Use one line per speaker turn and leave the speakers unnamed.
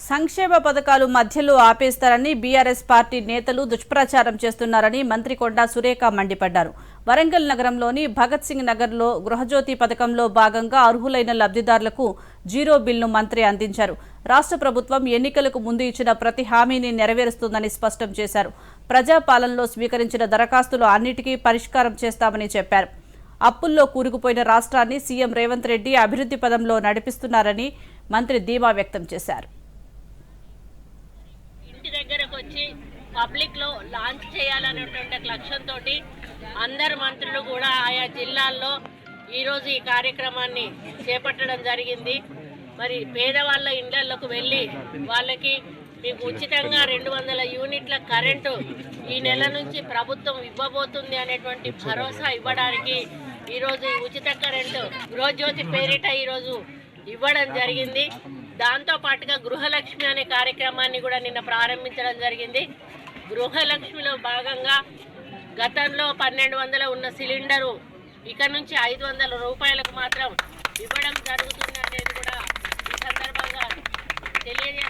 సంక్షేమ పథకాలు మధ్యలో ఆపేస్తారని బీఆర్ఎస్ పార్టీ నేతలు దుష్ప్రచారం చేస్తున్నారని మంత్రి కొండా సురేఖ మండిపడ్డారు. వరంగల్ నగరంలోని భగత్ సింగ్ నగర్లో గృహజ్యోతి పథకంలో భాగంగా అర్హులైన లబ్ధిదారులకు జీరో బిల్ను మంత్రి అందించారు. రాష్ట్ర ప్రభుత్వం ఎన్నికలకు ముందు ఇచ్చిన ప్రతి హామీని నెరవేరుస్తుందని స్పష్టం చేశారు. ప్రజాపాలనలో స్వీకరించిన దరఖాస్తులు అన్నిటికీ పరిష్కారం చేస్తామని చెప్పారు. అప్పుల్లో కూరుకుపోయిన రాష్ట్రాన్ని సీఎం రేవంత్ రెడ్డి అభివృద్ధి పదంలో నడిపిస్తున్నారని మంత్రి ధీమా వ్యక్తం చేశారు.
వచ్చి పబ్లిక్లో లాంచ్ చేయాలనేటువంటి లక్ష్యంతో అందరు మంత్రులు కూడా ఆయా జిల్లాల్లో ఈరోజు ఈ కార్యక్రమాన్ని చేపట్టడం జరిగింది. మరి పేదవాళ్ళ ఇళ్ళలోకి వెళ్ళి వాళ్ళకి మీకు ఉచితంగా రెండు వందల యూనిట్ల కరెంటు ఈ నెల నుంచి ప్రభుత్వం ఇవ్వబోతుంది అనేటువంటి భరోసా ఇవ్వడానికి ఈరోజు ఈ ఉచిత కరెంటు గృహజ్యోతి పేరిట ఈరోజు ఇవ్వడం జరిగింది. దాంతో పాటుగా గృహలక్ష్మి అనే కార్యక్రమాన్ని కూడా నిన్న ప్రారంభించడం జరిగింది. గృహలక్ష్మిలో భాగంగా గతంలో పన్నెండు వందల ఉన్న సిలిండరు ఇక్కడ నుంచి ఐదు వందల రూపాయలకు మాత్రం ఇవ్వడం జరుగుతుందనేది కూడా ఈ సందర్భంగా తెలియజే